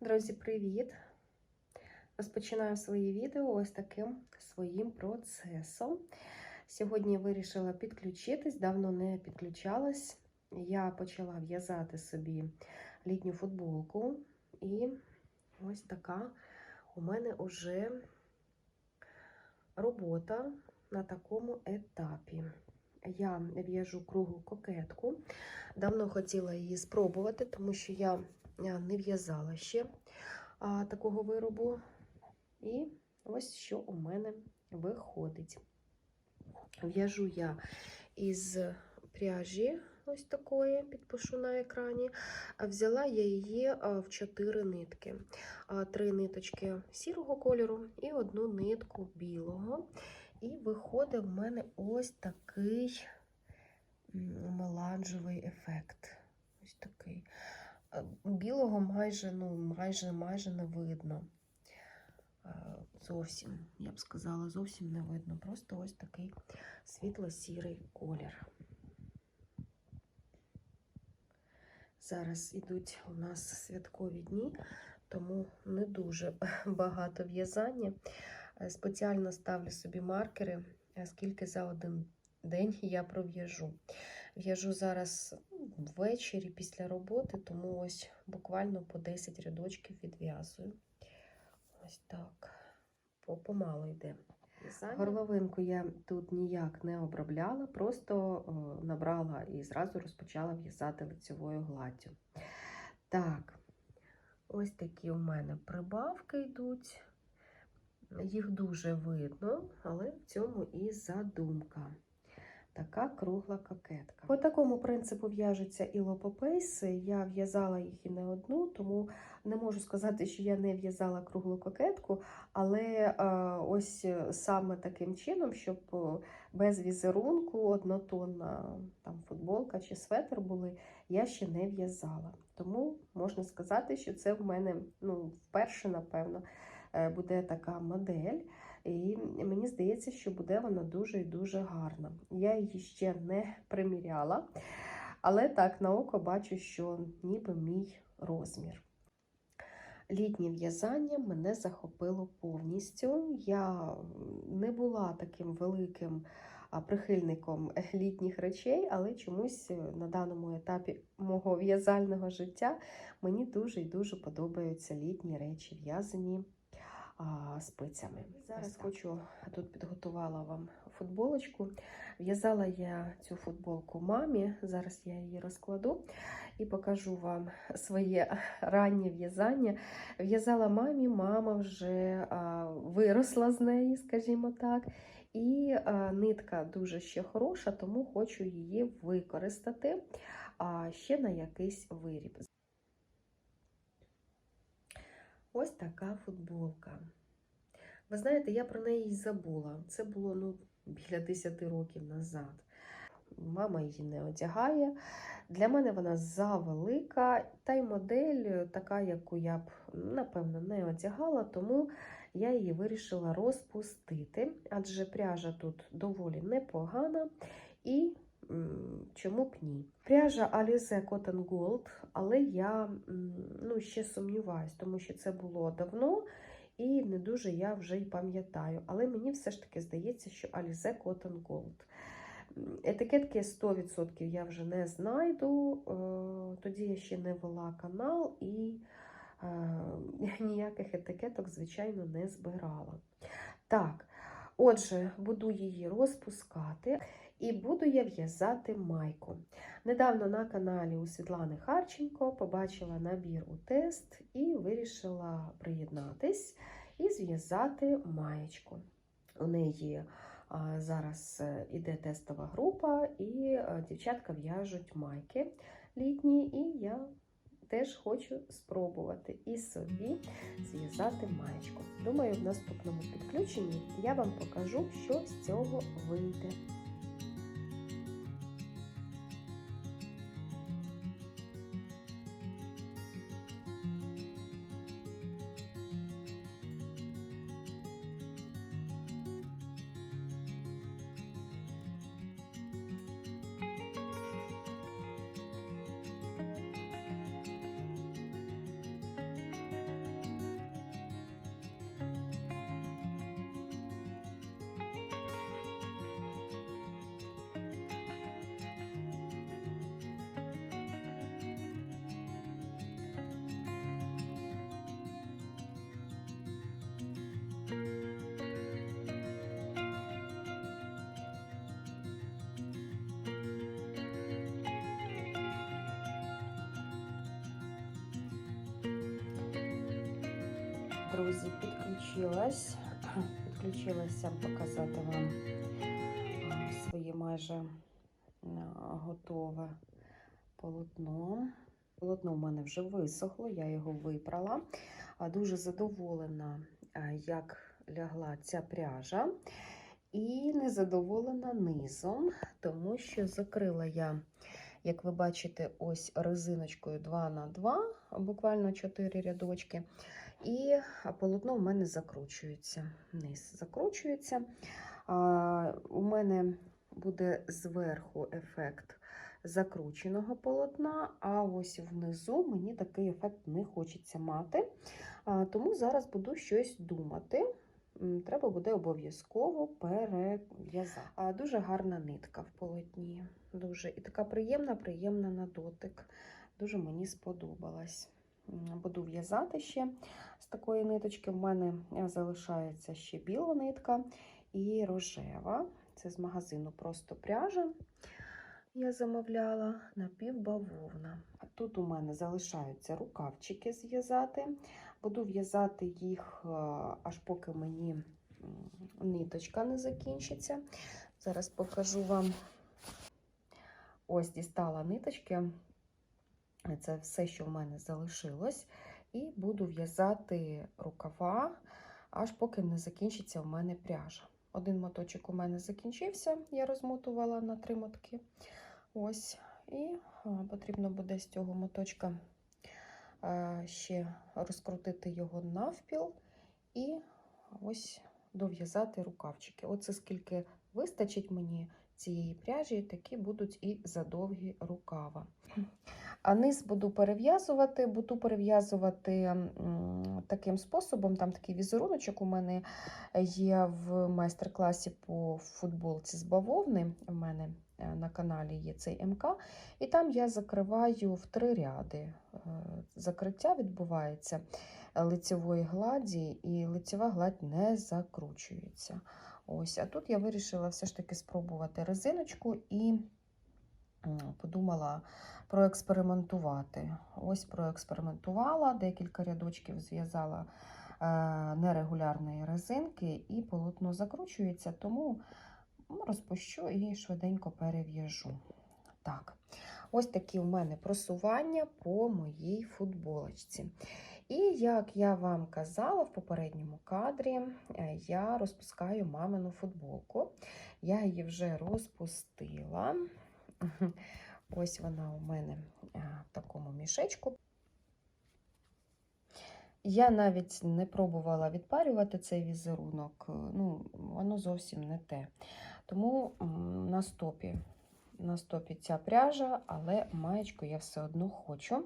Друзі, привіт! Розпочинаю своє відео ось таким своїм процесом. Сьогодні вирішила підключитись, давно не підключалась. Я почала в'язати собі літню футболку, і ось така у мене вже робота на такому етапі. Я в'яжу круглу кокетку. Давно хотіла її спробувати, тому що я не в'язала ще такого виробу. І ось що у мене виходить. В'яжу я із пряжі, ось такої, підпишу на екрані. Взяла я її в 4 нитки. Три ниточки сірого кольору і одну нитку білого. І виходить в мене ось такий меланжевий ефект. Ось такий. Білого майже, ну, майже, майже не видно. Зовсім, я б сказала, зовсім не видно. Просто ось такий світло-сірий колір. Зараз ідуть у нас святкові дні, тому не дуже багато в'язання. Спеціально ставлю собі маркери, скільки за один день я пров'яжу. В'яжу зараз ввечері після роботи, тому ось буквально по 10 рядочків відв'язую. Ось так, помало йде. Горловинку я тут ніяк не обробляла, просто набрала і зразу розпочала в'язати лицевою гладдю. Так, ось такі у мене прибавки йдуть. Їх дуже видно, але в цьому і задумка. Така кругла кокетка. По такому принципу в'яжуться і лопопейси. Я в'язала їх і не одну, тому не можу сказати, що я не в'язала круглу кокетку, але е, ось саме таким чином, щоб без візерунку, однотонна там, футболка чи светр були, я ще не в'язала. Тому можна сказати, що це в мене ну, вперше, напевно, буде така модель. І мені здається, що буде вона дуже і дуже гарна. Я її ще не приміряла, але так, на око бачу, що ніби мій розмір. Літнє в'язання мене захопило повністю. Я не була таким великим прихильником літніх речей, але чомусь на даному етапі мого в'язального життя мені дуже і дуже подобаються літні речі, в'язані спицями. Зараз хочу, тут підготувала вам футболочку. В'язала я цю футболку мамі, зараз я її розкладу і покажу вам своє раннє в'язання. В'язала мамі, мама вже виросла з неї, скажімо так. І нитка дуже ще хороша, тому хочу її використати ще на якийсь виріб. Ось така футболка. Ви знаєте, я про неї й забула. Це було ну, біля 10 років назад. Мама її не одягає. Для мене вона завелика, та й модель така, яку я б, напевно, не одягала, тому я її вирішила розпустити, адже пряжа тут доволі непогана. І Чому б ні? Пряжа Alize Cotton Gold, але я ну, ще сумніваюсь, тому що це було давно і не дуже я вже й пам'ятаю. Але мені все ж таки здається, що Alize Cotton Gold. Етикетки 100% я вже не знайду, е, тоді я ще не вела канал і е, ніяких етикеток, звичайно, не збирала. Так, отже, буду її розпускати. І буду я в'язати майку. Недавно на каналі у Світлани Харченко побачила набір у тест і вирішила приєднатись і зв'язати маєчку. У неї зараз е, іде тестова група, і е, дівчатка в'яжуть майки літні, і я теж хочу спробувати і собі зв'язати маєчку. Думаю, в наступному підключенні я вам покажу, що з цього вийде. Друзі, підключилась. Підключилася показати вам своє майже готове полотно. Полотно в мене вже висохло, я його випрала. Дуже задоволена, як лягла ця пряжа. І незадоволена низом, тому що закрила я, як ви бачите, ось резиночкою 2 на 2 буквально 4 рядочки. І полотно у мене закручується. Низ закручується. У мене буде зверху ефект закрученого полотна, а ось внизу мені такий ефект не хочеться мати. Тому зараз буду щось думати. Треба буде обов'язково перев'язати. Дуже гарна нитка в полотні. Дуже і така приємна, приємна на дотик. Дуже мені сподобалась. Буду в'язати ще з такої ниточки. В мене е, залишається ще біла нитка і рожева. Це з магазину просто пряжа. Я замовляла напівбавовна. Тут у мене залишаються рукавчики зв'язати. Буду в'язати їх е, аж поки мені ниточка не закінчиться. Зараз покажу вам. Ось дістала ниточки. Це все, що в мене залишилось. І буду в'язати рукава, аж поки не закінчиться в мене пряжа. Один моточок у мене закінчився, я розмотувала на три мотки. Ось. І потрібно буде з цього моточка ще розкрутити його навпіл і ось дов'язати рукавчики. Оце скільки вистачить мені цієї пряжі, такі будуть і задовгі рукава. А низ буду перев'язувати, буду перев'язувати таким способом. Там такий візеруночок у мене є в майстер-класі по футболці з бавовни. У мене е, на каналі є цей МК. І там я закриваю в три ряди. Е, Закриття відбувається лицевої гладі, і лицева гладь не закручується. Ось, а тут я вирішила все ж таки спробувати резиночку і подумала проекспериментувати. Ось проекспериментувала, декілька рядочків зв'язала е, нерегулярної резинки, і полотно закручується, тому розпущу і швиденько перев'яжу. Так, ось такі в мене просування по моїй футболочці. І як я вам казала в попередньому кадрі, е, я розпускаю мамину футболку. Я її вже розпустила. Ось вона у мене е, в такому мішечку. Я навіть не пробувала відпарювати цей візерунок, е, ну, воно зовсім не те. Тому на стопі, на стопі ця пряжа, але маєчку я все одно хочу.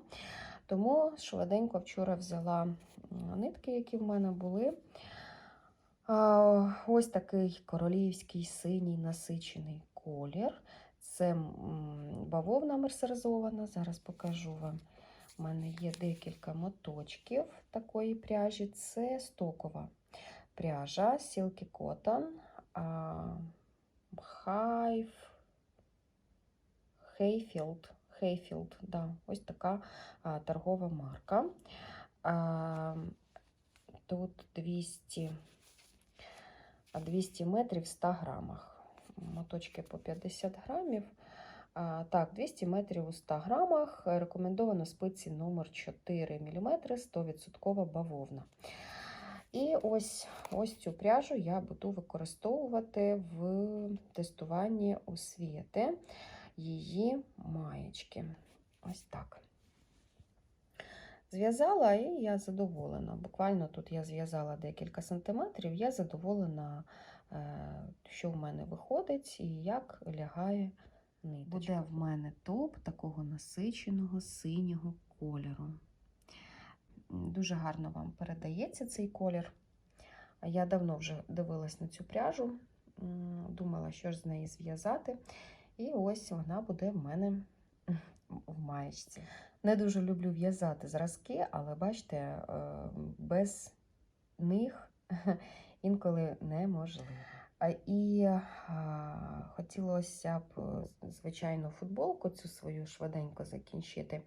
Тому швиденько вчора взяла нитки, які в мене були. Ось такий королівський синій насичений колір. Це бавовна мерсеризована. Зараз покажу вам. У мене є декілька моточків такої пряжі. Це стокова пряжа Cotton, а, Hive, Hayfield. Hayfield, да, ось така а, торгова марка. А, тут 200, 200 метрів в 100 грамах моточки по 50 грамів. А, так, 200 метрів у 100 грамах. Рекомендовано спиці номер 4 мм, 100% бавовна. І ось ось цю пряжу я буду використовувати в тестуванні освіти її маєчки. Ось так. Зв'язала і я задоволена. Буквально тут я зв'язала декілька сантиметрів, я задоволена, що в мене виходить і як лягає ниточка. Буде в мене топ такого насиченого синього кольору. Дуже гарно вам передається цей колір. Я давно вже дивилась на цю пряжу, думала, що ж з неї зв'язати. І ось вона буде в мене в маєчці. Не дуже люблю в'язати зразки, але бачите, е, без них інколи неможливо. І а, хотілося б, звичайно, футболку цю свою швиденько закінчити.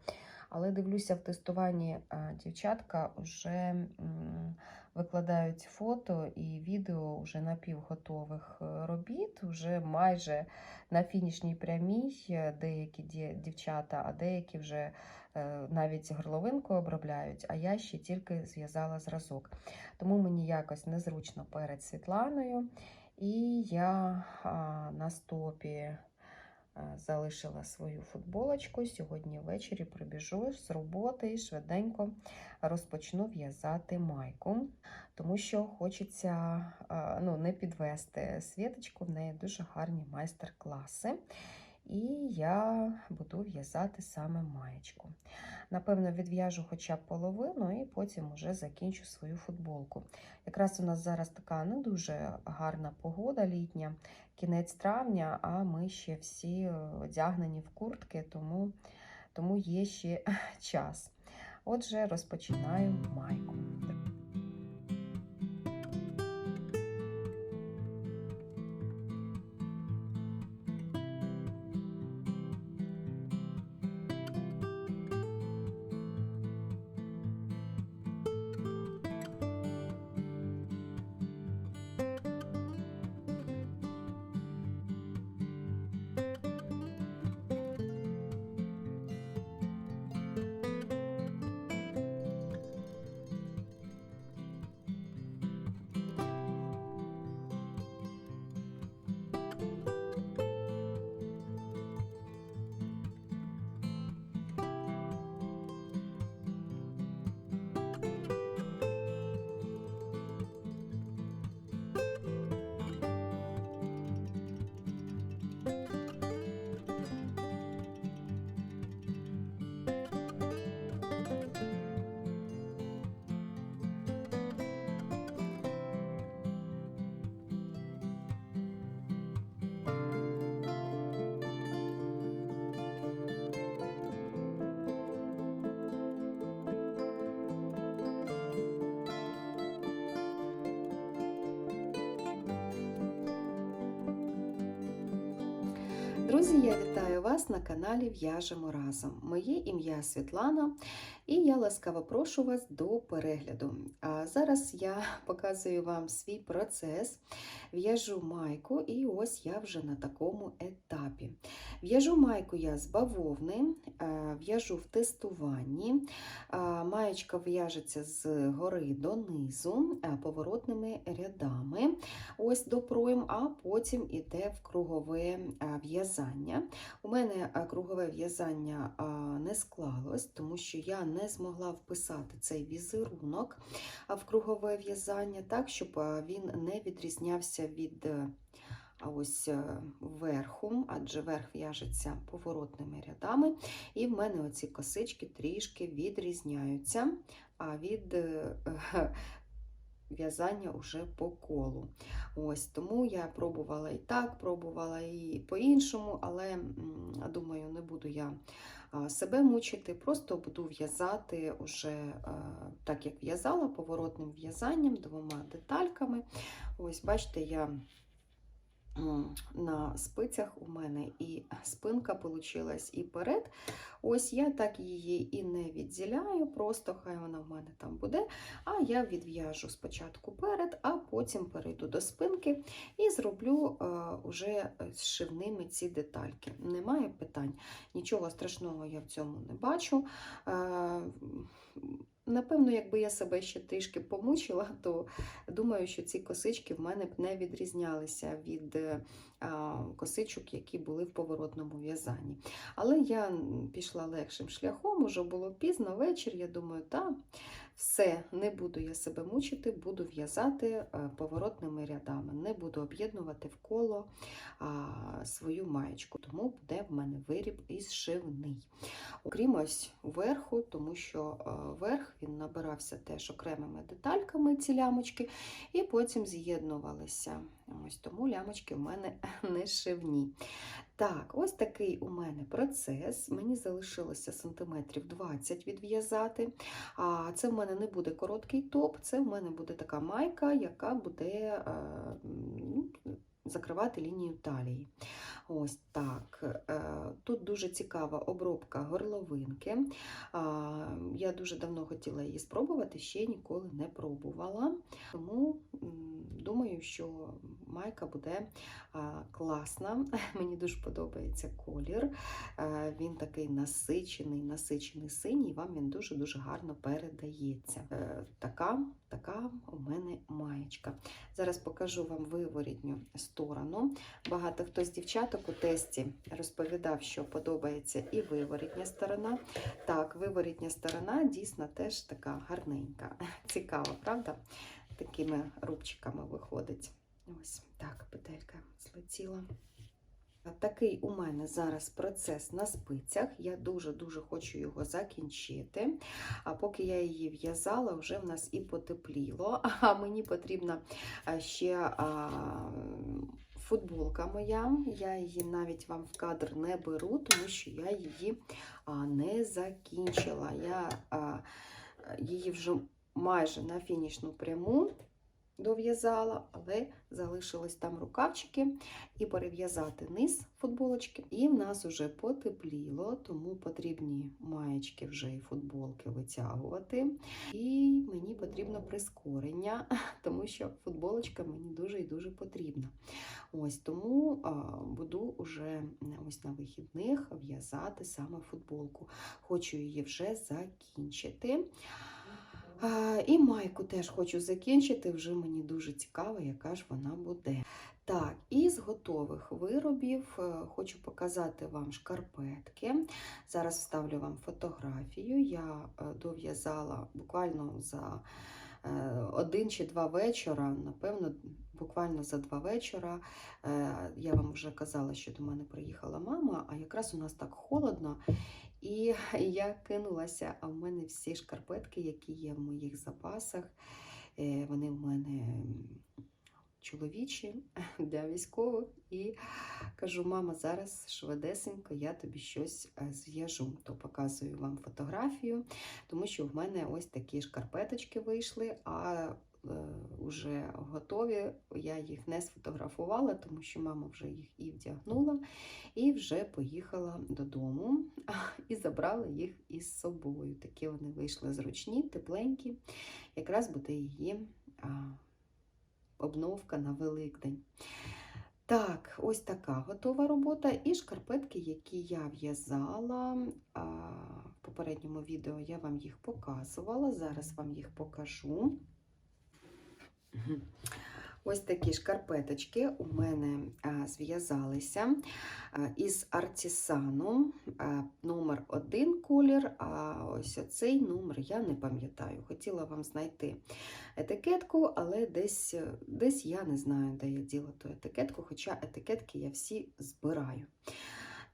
Але дивлюся в тестуванні а, дівчатка вже м, викладають фото і відео вже напівготових е, робіт, вже майже на фінішній прямій е, деякі дівчата, а деякі вже е, навіть горловинку обробляють, а я ще тільки зв'язала зразок. Тому мені якось незручно перед Світланою. І я на стопі залишила свою футболочку. Сьогодні ввечері прибіжу з роботи і швиденько розпочну в'язати майку, тому що хочеться ну, не підвести світочку, в неї дуже гарні майстер-класи. І я буду в'язати саме маєчку. Напевно, відв'яжу хоча б половину і потім уже закінчу свою футболку. Якраз у нас зараз така не дуже гарна погода літня, кінець травня, а ми ще всі е, одягнені в куртки, тому, тому є ще час. Отже, розпочинаю майку. Друзі, я вітаю вас на каналі В'яжемо разом. Моє ім'я Світлана, і я ласкаво прошу вас до перегляду. А зараз я показую вам свій процес. В'яжу майку, і ось я вже на такому етапі. В'яжу майку я з бавовни, в'яжу в тестуванні. Маєчка в'яжеться з гори до низу е, поворотними рядами. Ось до пройм, а потім іде в кругове в'язання. У мене кругове в'язання не склалось, тому що я не змогла вписати цей візерунок в кругове в'язання так, щоб він не відрізнявся від е, ось е, верху, адже верх в'яжеться поворотними рядами. І в мене оці косички трішки відрізняються а від е, в'язання уже по колу. Ось Тому я пробувала і так, пробувала і по-іншому, але думаю, не буду я себе мучити, просто буду в'язати уже так, як в'язала, поворотним в'язанням, двома детальками. Ось, бачите, я на спицях у мене і спинка получилась, і перед. Ось я так її і не відділяю, просто хай вона в мене там буде. А я відв'яжу спочатку перед, а потім перейду до спинки і зроблю е, уже зшивними ці детальки. Немає питань, нічого страшного я в цьому не бачу. Напевно, якби я себе ще трішки помучила, то думаю, що ці косички в мене б не відрізнялися від е, косичок, які були в поворотному в'язанні. Але я пішла легшим шляхом, уже було пізно вечір. Я думаю, так, все, не буду я себе мучити, буду в'язати е, поворотними рядами, не буду об'єднувати в коло свою маєчку, тому буде в мене виріб із шивний. Окрім ось верху, тому що е, верх він набирався теж окремими детальками, ці лямочки, і потім з'єднувалися. Ось тому лямочки в мене не шивні. Так, ось такий у мене процес. Мені залишилося сантиметрів 20 відв'язати. Це в мене не буде короткий топ, це в мене буде така майка, яка буде е, закривати лінію талії. Ось так. Е, Тут дуже цікава обробка горловинки. Я дуже давно хотіла її спробувати, ще ніколи не пробувала. Тому думаю, що майка буде класна. Мені дуже подобається колір. Е, Він такий насичений, насичений синій, вам він дуже-дуже гарно передається. Е, Така, така у мене маєчка. Зараз покажу вам виворітню сторону. Багато хто з дівчаток у тесті розповідав, що подобається і виворітня сторона. Так, виворітня сторона дійсно теж така гарненька. Цікава, правда? Такими рубчиками виходить. Ось так, петелька злетіла. Такий у мене зараз процес на спицях. Я дуже-дуже хочу його закінчити. А поки я її в'язала, вже в нас і потепліло. А мені потрібна ще а, футболка моя. Я її навіть вам в кадр не беру, тому що я її а, не закінчила. Я а, її вже майже на фінішну пряму дов'язала, але залишились там рукавчики і перев'язати низ футболочки. І в нас вже потепліло, тому потрібні маєчки вже і футболки витягувати. І мені потрібно прискорення, тому що футболочка мені дуже і дуже потрібна. Ось тому буду вже ось на вихідних в'язати саме футболку. Хочу її вже закінчити. А, І майку теж хочу закінчити, вже мені дуже цікаво, яка ж вона буде. Так, із готових виробів е, хочу показати вам шкарпетки. Зараз вставлю вам фотографію. Я е, дов'язала буквально за е, один чи два вечора, напевно, буквально за два вечора. Я вам вже казала, що до мене приїхала мама, а якраз у нас так холодно. І я кинулася, а в мене всі шкарпетки, які є в моїх запасах, е, вони в мене чоловічі для військових. І кажу, мама, зараз швидесенько я тобі щось е, зв'яжу. То показую вам фотографію, тому що в мене ось такі шкарпеточки вийшли, а вже готові. Я їх не сфотографувала, тому що мама вже їх і вдягнула, і вже поїхала додому і забрала їх із собою. Такі вони вийшли зручні, тепленькі. Якраз буде її обновка на Великдень. Так, ось така готова робота. І шкарпетки, які я в'язала в попередньому відео, я вам їх показувала. Зараз вам їх покажу. Ось такі шкарпеточки у мене зв'язалися із артісану номер один колір, а ось оцей номер я не пам'ятаю. Хотіла вам знайти етикетку, але десь, десь я не знаю, де я діла ту етикетку, хоча етикетки я всі збираю.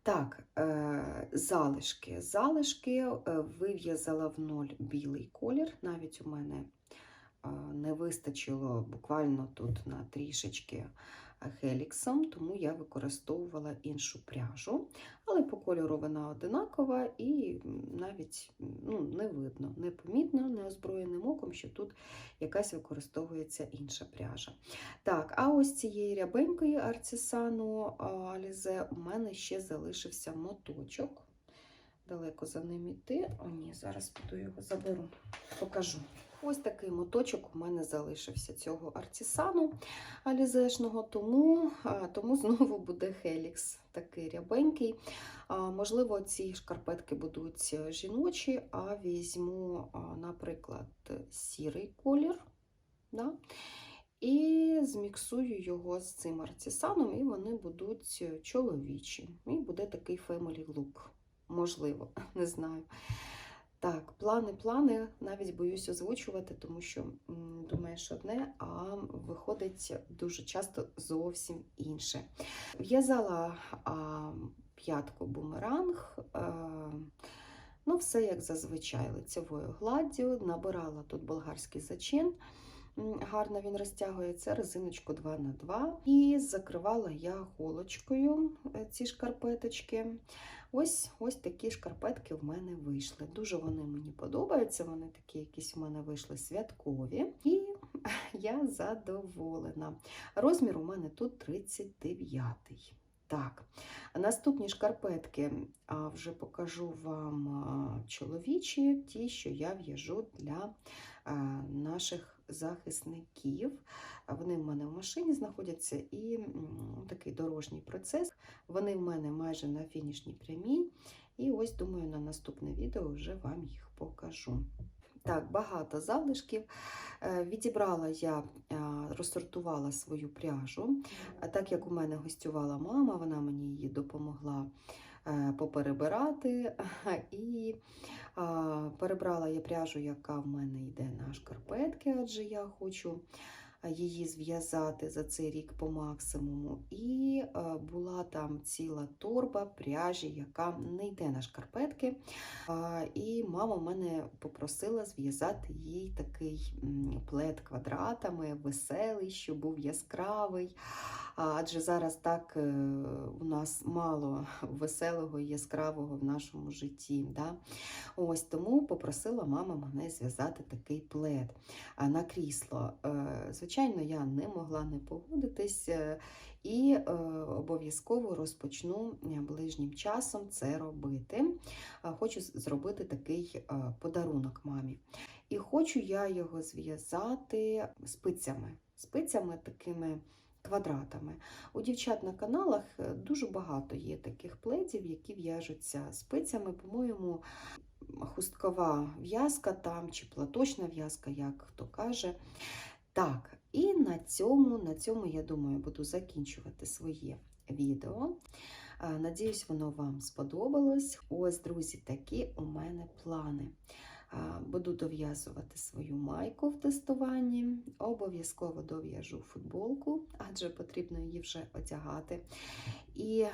Так, е, залишки. Залишки е, вив'язала в ноль білий колір. Навіть у мене не вистачило буквально тут на трішечки хеліксом, тому я використовувала іншу пряжу. Але по кольору вона одинакова і навіть ну, не видно, не помітно неозброєним оком, що тут якась використовується інша пряжа. Так, а ось цієї рябенької арцісану Алізе у мене ще залишився моточок. Далеко за ним іти. О, ні, зараз піду його заберу, покажу. Ось такий моточок у мене залишився цього артісану алізешного, тому, тому знову буде хелікс такий рябенький. Можливо, ці шкарпетки будуть жіночі, а візьму, наприклад, сірий колір. Да? І зміксую його з цим артісаном, і вони будуть чоловічі. І буде такий family look. Можливо, не знаю. Так, плани, плани, навіть боюсь озвучувати, тому що думаєш одне, а виходить дуже часто зовсім інше. В'язала п'ятку бумеранг, а, ну, все як зазвичай, лицевою гладдю, набирала тут болгарський зачин. Гарно він розтягується, резиночку 2х2. І закривала я голочкою е, ці шкарпеточки. Ось ось такі шкарпетки в мене вийшли. Дуже вони мені подобаються. Вони такі якісь в мене вийшли святкові. І я задоволена. Розмір у мене тут 39. Так, наступні шкарпетки а, вже покажу вам чоловічі, ті, що я в'яжу для наших захисників. Вони в мене в машині знаходяться і такий дорожній процес. Вони в мене майже на фінішній прямій. І ось, думаю, на наступне відео вже вам їх покажу. Так, багато залишків. Е, Відібрала я, е, розсортувала свою пряжу. Так як у мене гостювала мама, вона мені її допомогла поперебирати. І перебрала я пряжу, яка в мене йде на шкарпетки, адже я хочу її зв'язати за цей рік по максимуму. І е, була там ціла торба пряжі, яка не йде на шкарпетки. І мама мене попросила зв'язати їй такий плед квадратами, веселий, що був яскравий. Адже зараз так е, у нас мало веселого і яскравого в нашому житті. Да? Ось тому попросила мама мене зв'язати такий плед на крісло. Е, Звичайно, я не могла не погодитись. е, І обов'язково розпочну ближнім часом це робити. Хочу зробити такий подарунок мамі. І хочу я його зв'язати спицями, спицями такими квадратами. У дівчат на каналах е, дуже багато є таких пледів, які в'яжуться спицями. По-моєму, хусткова в'язка там чи платочна в'язка, як хто каже. Так, і на цьому, на цьому, я думаю, буду закінчувати своє відео. Надіюсь, воно вам сподобалось. Ось, друзі, такі у мене плани. Буду дов'язувати свою майку в тестуванні. Обов'язково дов'яжу футболку, адже потрібно її вже одягати. І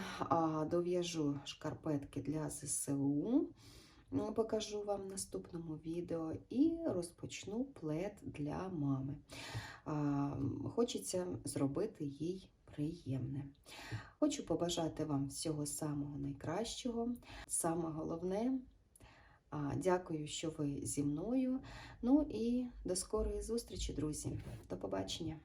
дов'яжу шкарпетки для ЗСУ. Ну, Покажу вам в наступному відео і розпочну плед для мами. Хочеться зробити їй приємне. Хочу побажати вам всього самого найкращого. Саме головне, дякую, що ви зі мною. Ну і до скорої зустрічі, друзі. До побачення!